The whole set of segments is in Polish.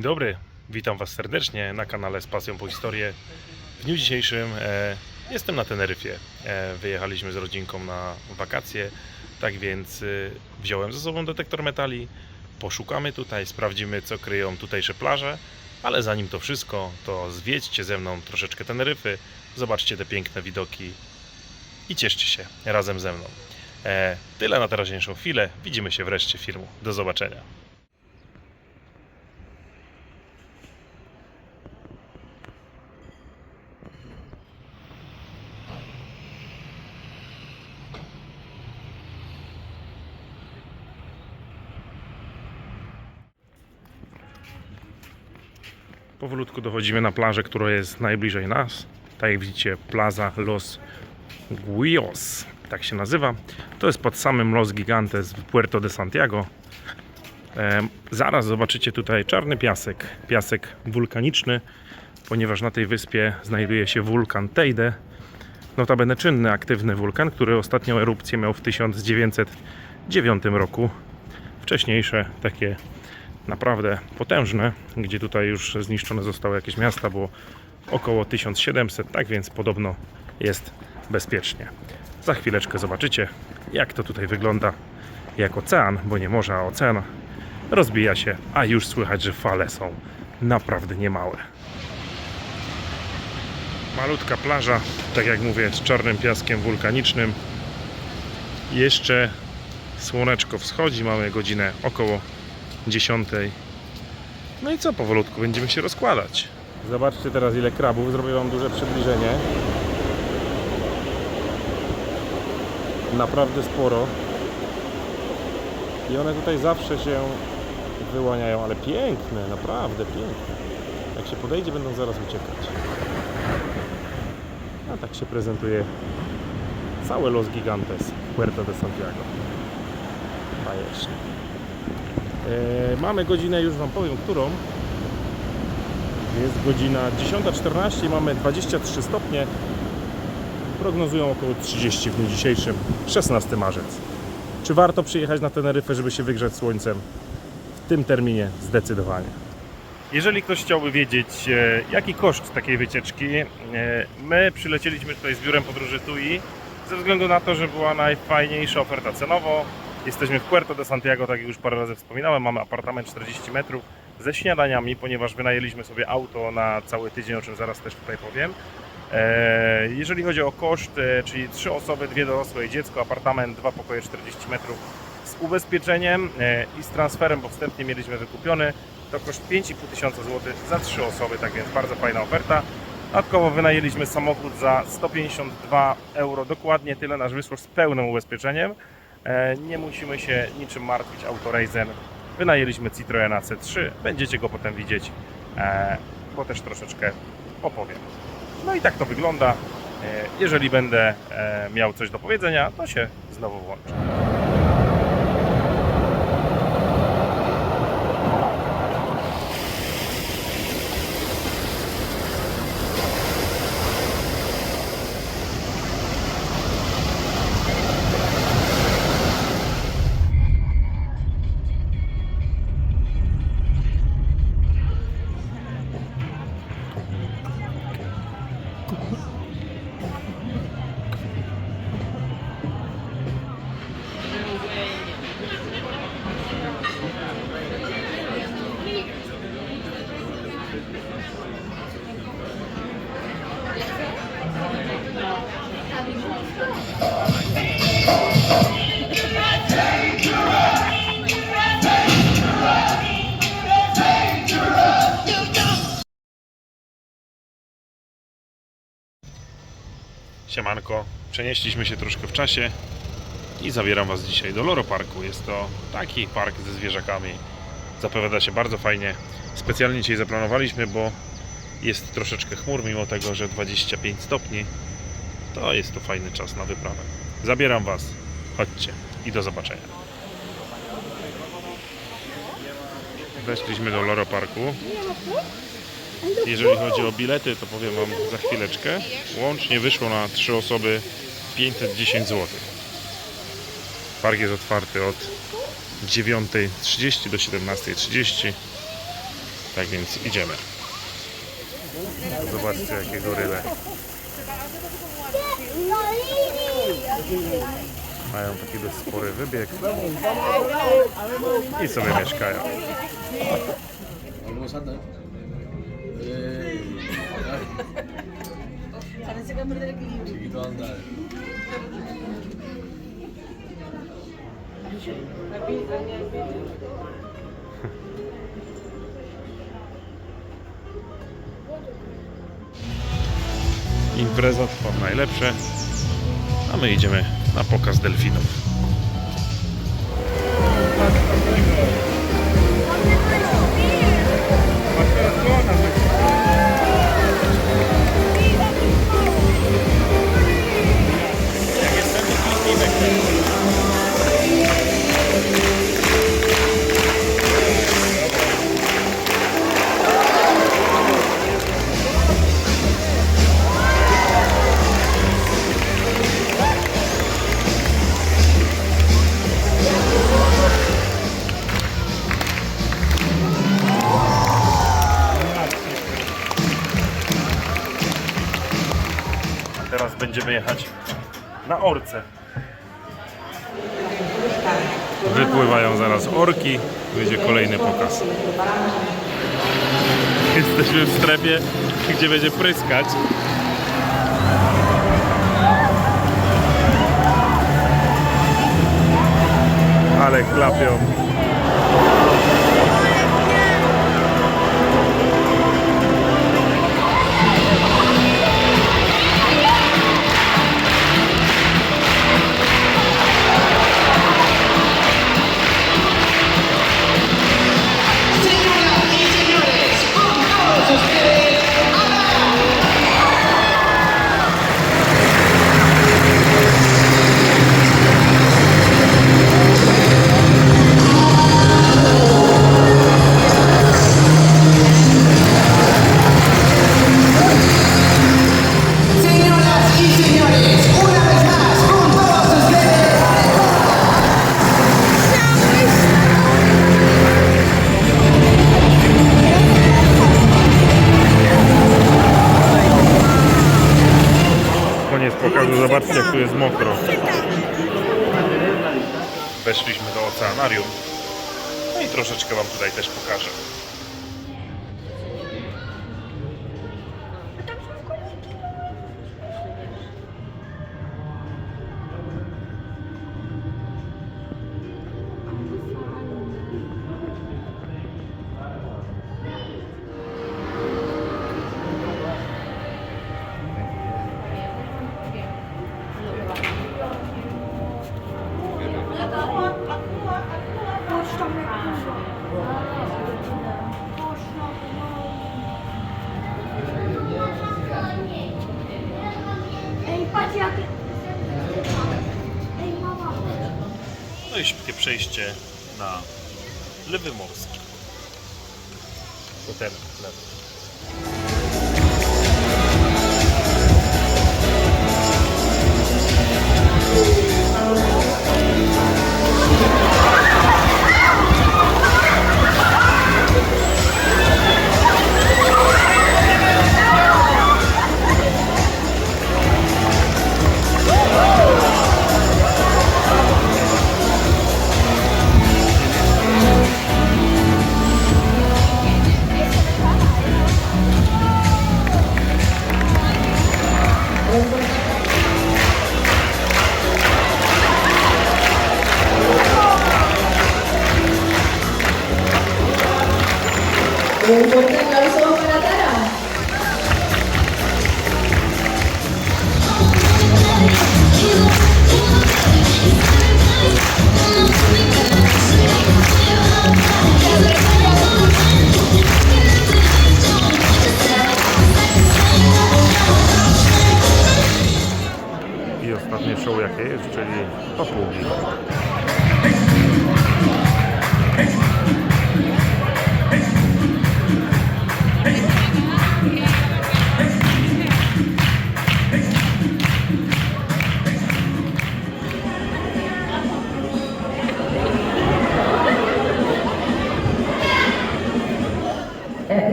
Dzień dobry, witam Was serdecznie na kanale z pasją po historię. W dniu dzisiejszym e, jestem na Teneryfie. E, wyjechaliśmy z rodzinką na wakacje, tak więc e, wziąłem ze sobą detektor metali. Poszukamy tutaj, sprawdzimy co kryją tutejsze plaże, ale zanim to wszystko, to zwiedźcie ze mną troszeczkę Teneryfy, zobaczcie te piękne widoki i cieszcie się razem ze mną. E, tyle na teraźniejszą chwilę, widzimy się wreszcie filmu. Do zobaczenia. Powolutku dochodzimy na plażę, która jest najbliżej nas. Tak jak widzicie, Plaza Los Guios, tak się nazywa. To jest pod samym Los Gigantes w Puerto de Santiago. E, zaraz zobaczycie tutaj czarny piasek, piasek wulkaniczny, ponieważ na tej wyspie znajduje się wulkan Teide. Notabene czynny, aktywny wulkan, który ostatnią erupcję miał w 1909 roku. Wcześniejsze takie naprawdę potężne, gdzie tutaj już zniszczone zostały jakieś miasta, było około 1700, tak więc podobno jest bezpiecznie. Za chwileczkę zobaczycie, jak to tutaj wygląda jak ocean, bo nie morze, a ocean rozbija się, a już słychać, że fale są naprawdę niemałe. Malutka plaża, tak jak mówię, z czarnym piaskiem wulkanicznym. Jeszcze słoneczko wschodzi, mamy godzinę około 10. No i co, powolutku będziemy się rozkładać. Zobaczcie teraz ile krabów, zrobię Wam duże przybliżenie. Naprawdę sporo. I one tutaj zawsze się wyłaniają, ale piękne, naprawdę piękne. Jak się podejdzie, będą zaraz uciekać. A tak się prezentuje cały Los Gigantes Puerto de Santiago. Bajecznie. E, mamy godzinę, już Wam powiem, którą. Jest godzina 10.14, mamy 23 stopnie. Prognozują około 30 w dniu dzisiejszym, 16 marzec. Czy warto przyjechać na Teneryfę, żeby się wygrzać słońcem? W tym terminie zdecydowanie. Jeżeli ktoś chciałby wiedzieć, e, jaki koszt takiej wycieczki, e, my przylecieliśmy tutaj z biurem podróży TUI ze względu na to, że była najfajniejsza oferta cenowo. Jesteśmy w Puerto de Santiago, tak jak już parę razy wspominałem. Mamy apartament 40 metrów ze śniadaniami, ponieważ wynajęliśmy sobie auto na cały tydzień, o czym zaraz też tutaj powiem. E, Jeżeli chodzi o koszt, e, czyli trzy osoby, dwie dorosłe i dziecko, apartament, dwa pokoje 40 metrów z ubezpieczeniem e, i z transferem, bo wstępnie mieliśmy wykupiony, to koszt 5,5 tysiąca złotych za trzy osoby, tak więc bardzo fajna oferta. Dodatkowo wynajęliśmy samochód za 152 euro, dokładnie tyle nasz wyszło z pełnym ubezpieczeniem. E, Nie musimy się niczym martwić, Autoreisen. Wynajęliśmy Citroena C3, będziecie go potem widzieć, e, bo też troszeczkę opowiem. No i tak to wygląda. E, Jeżeli będę miał coś do powiedzenia, to się znowu włączę. Siemanko, przenieśliśmy się troszkę w czasie i zabieram Was dzisiaj do Loro Parku. Jest to taki park ze zwierzakami. Zapowiada się bardzo fajnie. Specjalnie dzisiaj zaplanowaliśmy, bo jest troszeczkę chmur, mimo tego, że 25 stopni. To jest to fajny czas na wyprawę. Zabieram Was. Chodźcie i do zobaczenia. Weszliśmy do Loro Parku. Jeżeli chodzi o bilety, to powiem Wam za chwileczkę. Łącznie wyszło na 3 osoby 510 zł. Park jest otwarty od 9.30 do 17.30. Tak więc idziemy. Zobaczcie jakie goryle. Mają taki dość spory wybieg i sobie mieszkają. Parece que perder. Impreza trwa najlepsze, a my idziemy na pokaz delfinów. Jesteśmy w strefie, gdzie będzie pryskać. Ale chlapią. I troszeczkę Wam tutaj też pokażę. No i szybkie przejście na lewy morski. To ten lewy. show jak jest, czyli po półki.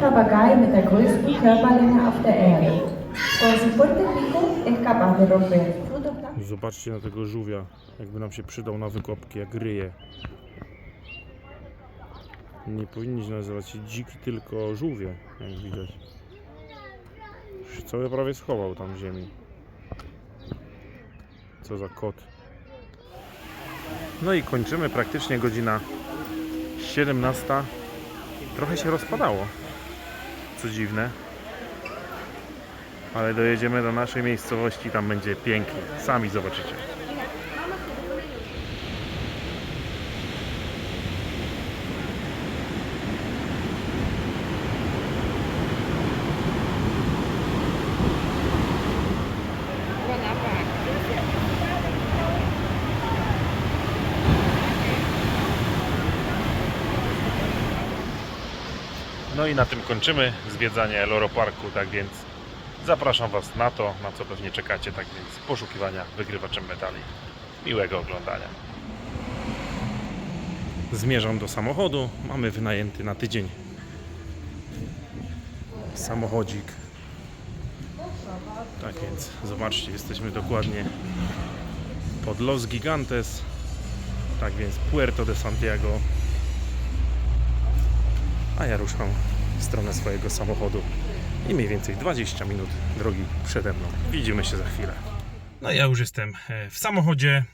Papagei mit der größten Körperlänge auf der Erde. Vor sofort Pico es capaz de romper Zobaczcie na tego żółwia, jakby nam się przydał na wykopki, jak ryje. Nie powinniśmy nazywać się dziki, tylko żółwie, jak widać. Już cały prawie schował tam w ziemi. Co za kot. No i kończymy praktycznie godzina 17. Trochę się rozpadało. Co dziwne. Ale dojedziemy do naszej miejscowości, tam będzie pięknie. Sami zobaczycie. No i na tym kończymy zwiedzanie Loro Parku, tak więc zapraszam Was na to, na co pewnie czekacie, tak więc poszukiwania wygrywaczem medali. Miłego oglądania. Zmierzam do samochodu. Mamy wynajęty na tydzień samochodzik. Tak więc zobaczcie, jesteśmy dokładnie pod Los Gigantes. Tak więc Puerto de Santiago. A ja ruszam w stronę swojego samochodu i mniej więcej 20 minut drogi przede mną. Widzimy się za chwilę. No ja już jestem e, w samochodzie.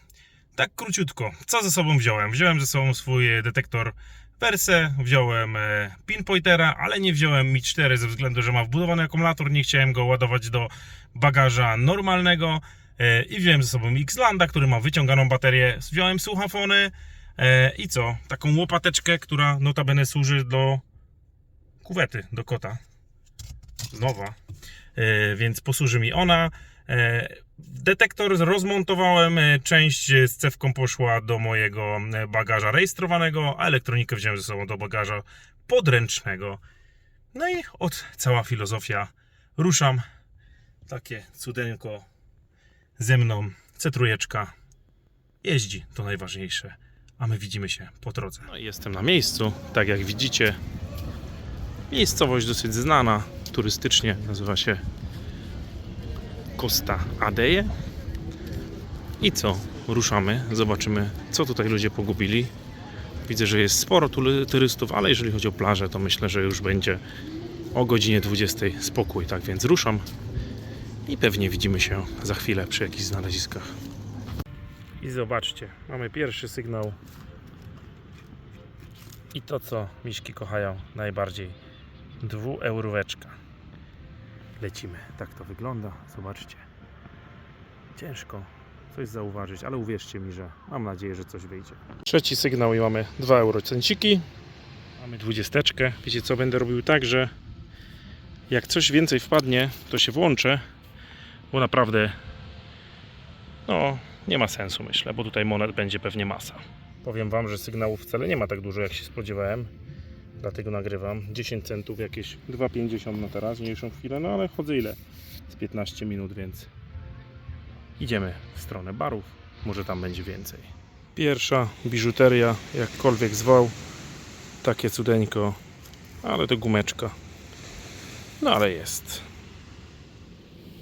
Tak króciutko. Co ze sobą wziąłem? Wziąłem ze sobą swój e, detektor Verse, wziąłem e, pinpointera, ale nie wziąłem Mi 4 ze względu, że ma wbudowany akumulator. Nie chciałem go ładować do bagaża normalnego. I wziąłem ze sobą Xlanda, który ma wyciąganą baterię. Wziąłem słuchafony i co? Taką łopateczkę, która notabene służy do kuwety, do kota. Nowa. E, więc posłuży mi ona. E, Detektor rozmontowałem, e, część z cewką poszła do mojego bagaża rejestrowanego, a elektronikę wziąłem ze sobą do bagaża podręcznego. No i od cała filozofia ruszam. Takie cudeńko ze mną, cetrujeczka. Jeździ, to najważniejsze. A my widzimy się po drodze. No jestem na miejscu, tak jak widzicie. Miejscowość dosyć znana turystycznie, nazywa się Costa Adeje. I co? Ruszamy, zobaczymy, co tutaj ludzie pogubili. Widzę, że jest sporo tu turystów, ale jeżeli chodzi o plażę, to myślę, że już będzie o godzinie 20 spokój. Tak więc ruszam i pewnie widzimy się za chwilę przy jakichś znaleziskach. I zobaczcie, mamy pierwszy sygnał. I to, co miśki kochają najbardziej. Dwueuróweczka. Lecimy. Tak to wygląda. Zobaczcie. Ciężko coś zauważyć, ale uwierzcie mi, że mam nadzieję, że coś wyjdzie. Trzeci sygnał i mamy 2 eurocenciki. Mamy dwudziesteczkę. Wiecie co, będę robił tak, że jak coś więcej wpadnie, to się włączę, bo naprawdę no, nie ma sensu myślę, bo tutaj monet będzie pewnie masa. Powiem Wam, że sygnałów wcale nie ma tak dużo, jak się spodziewałem. Dlatego nagrywam 10 centów, jakieś 2,50 na teraźniejszą chwilę, no ale chodzę ile? Z 15 minut, więc idziemy w stronę barów. Może tam będzie więcej. Pierwsza biżuteria, jakkolwiek zwał. Takie cudeńko, ale to gumeczka. No ale jest.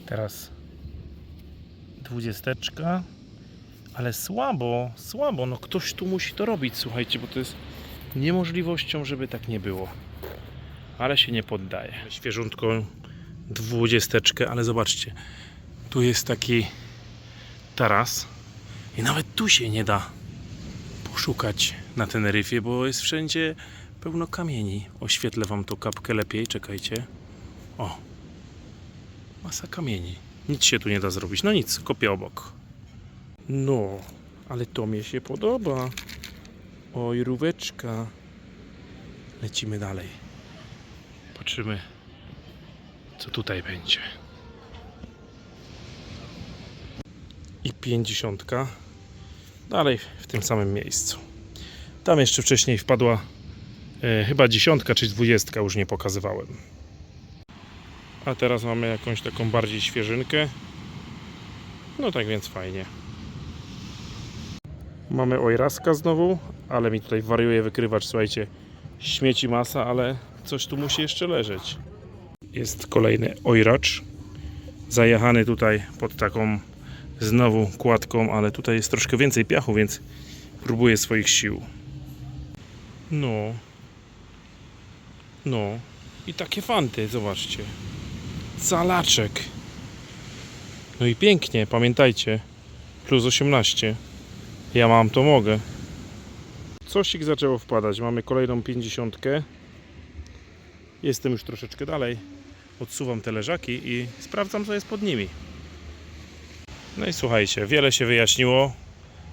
Teraz dwudziesteczka. Ale słabo, słabo. No ktoś tu musi to robić, słuchajcie, bo to jest niemożliwością, żeby tak nie było. Ale się nie poddaje. Świeżutką dwudziesteczkę, ale zobaczcie. Tu jest taki taras i nawet tu się nie da poszukać na Teneryfie, bo jest wszędzie pełno kamieni. Oświetlę wam tą kapkę lepiej, czekajcie. O, masa kamieni. Nic się tu nie da zrobić. No nic, kopię obok. No, ale to mi się podoba. Oj, róweczka. Lecimy dalej. Patrzymy, co tutaj będzie. I pięćdziesiątka. Dalej w tym samym miejscu. Tam jeszcze wcześniej wpadła e, chyba dziesiątka czy dwudziestka, już nie pokazywałem. A teraz mamy jakąś taką bardziej świeżynkę. No tak więc fajnie. Mamy ojraska znowu, ale mi tutaj wariuje wykrywacz, słuchajcie. Śmieci masa, ale coś tu musi jeszcze leżeć. Jest kolejny ojracz. Zajechany tutaj pod taką znowu kładką, ale tutaj jest troszkę więcej piachu, więc próbuję swoich sił. No. No. I takie fanty, zobaczcie. Calaczek. No i pięknie, pamiętajcie. Plus 18. Ja mam, to mogę. Cosik zaczęło wpadać. Mamy kolejną 50. Jestem już troszeczkę dalej. Odsuwam te leżaki i sprawdzam, co jest pod nimi. No i słuchajcie, wiele się wyjaśniło.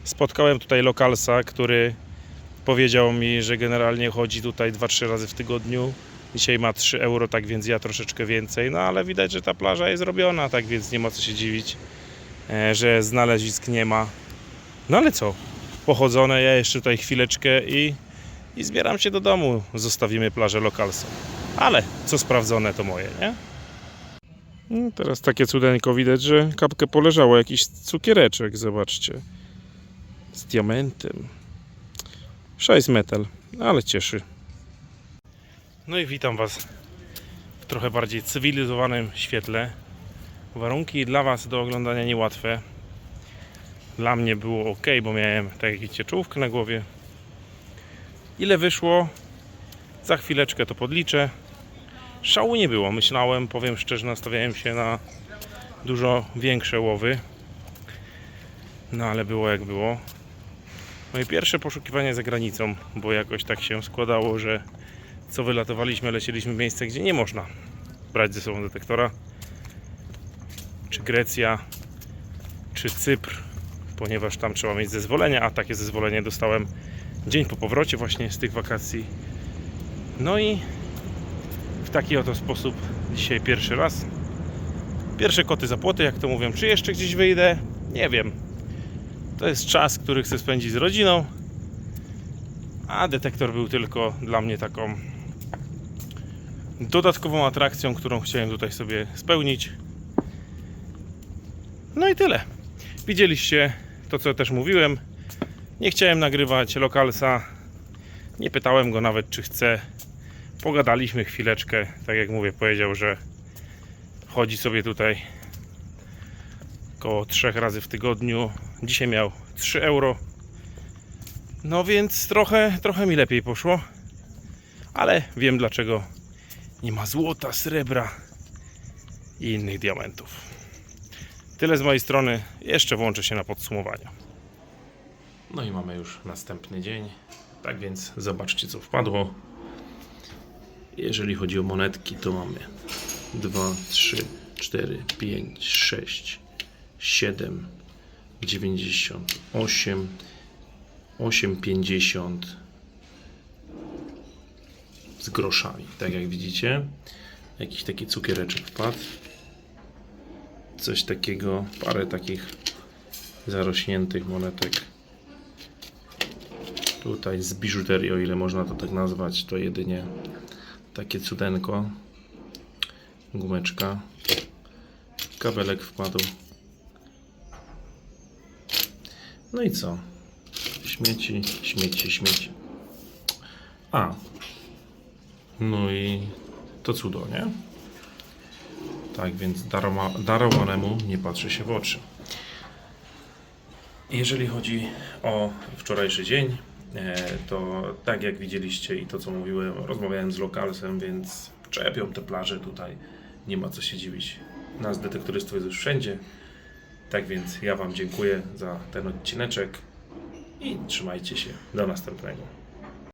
Spotkałem tutaj lokalsa, który powiedział mi, że generalnie chodzi tutaj 2-3 razy w tygodniu. Dzisiaj ma 3 euro, tak więc ja troszeczkę więcej. No ale widać, że ta plaża jest robiona, tak więc nie ma co się dziwić, e, że znalezisk nie ma. No ale co? Pochodzone, ja jeszcze tutaj chwileczkę i, i zbieram się do domu. Zostawimy plażę lokalsom. Ale co sprawdzone, to moje, nie? No, teraz takie cudeńko widać, że kapkę poleżało jakiś cukiereczek, zobaczcie. Z diamentem. 6 metal, ale cieszy. No i witam Was w trochę bardziej cywilizowanym świetle. Warunki dla Was do oglądania niełatwe. Dla mnie było ok, bo miałem tak jak na głowie. Ile wyszło? Za chwileczkę to podliczę. Szału nie było. Myślałem, powiem szczerze, nastawiałem się na dużo większe łowy. No ale było jak było. Moje pierwsze poszukiwanie za granicą, bo jakoś tak się składało, że co wylatowaliśmy, lecieliśmy w miejsce, gdzie nie można brać ze sobą detektora. Czy Grecja, czy Cypr, ponieważ tam trzeba mieć zezwolenie, a takie zezwolenie dostałem dzień po powrocie właśnie z tych wakacji. No i w taki oto sposób dzisiaj pierwszy raz. Pierwsze koty za płoty, jak to mówią. Czy jeszcze gdzieś wyjdę? Nie wiem. To jest czas, który chcę spędzić z rodziną. A detektor był tylko dla mnie taką dodatkową atrakcją, którą chciałem tutaj sobie spełnić. No i tyle. Widzieliście to, co też mówiłem. Nie chciałem nagrywać lokalsa. Nie pytałem go nawet, czy chce. Pogadaliśmy chwileczkę. Tak jak mówię, powiedział, że chodzi sobie tutaj około trzech razy w tygodniu. Dzisiaj miał 3 euro. No więc trochę, trochę mi lepiej poszło. Ale wiem dlaczego nie ma złota, srebra i innych diamentów. Tyle z mojej strony. Jeszcze włączę się na podsumowanie. No i mamy już następny dzień. Tak więc zobaczcie co wpadło. Jeżeli chodzi o monetki, to mamy 2, 3, 4, 5, 6, 7, 98, 8,50 z groszami, tak jak widzicie. Jakiś taki cukiereczek wpadł. Coś takiego, parę takich zarośniętych monetek. Tutaj z biżuterii, o ile można to tak nazwać, to jedynie takie cudenko. Gumeczka. Kabelek wpadł. No i co? Śmieci, śmieci, śmieci. A. No i to cudo, nie? Tak więc daroma, darowanemu nie patrzy się w oczy. Jeżeli chodzi o wczorajszy dzień, e, to tak jak widzieliście i to co mówiłem, rozmawiałem z lokalsem, więc czepią te plaże tutaj. Nie ma co się dziwić. Nas detektorystów jest już wszędzie. Tak więc ja Wam dziękuję za ten odcineczek i trzymajcie się. Do następnego.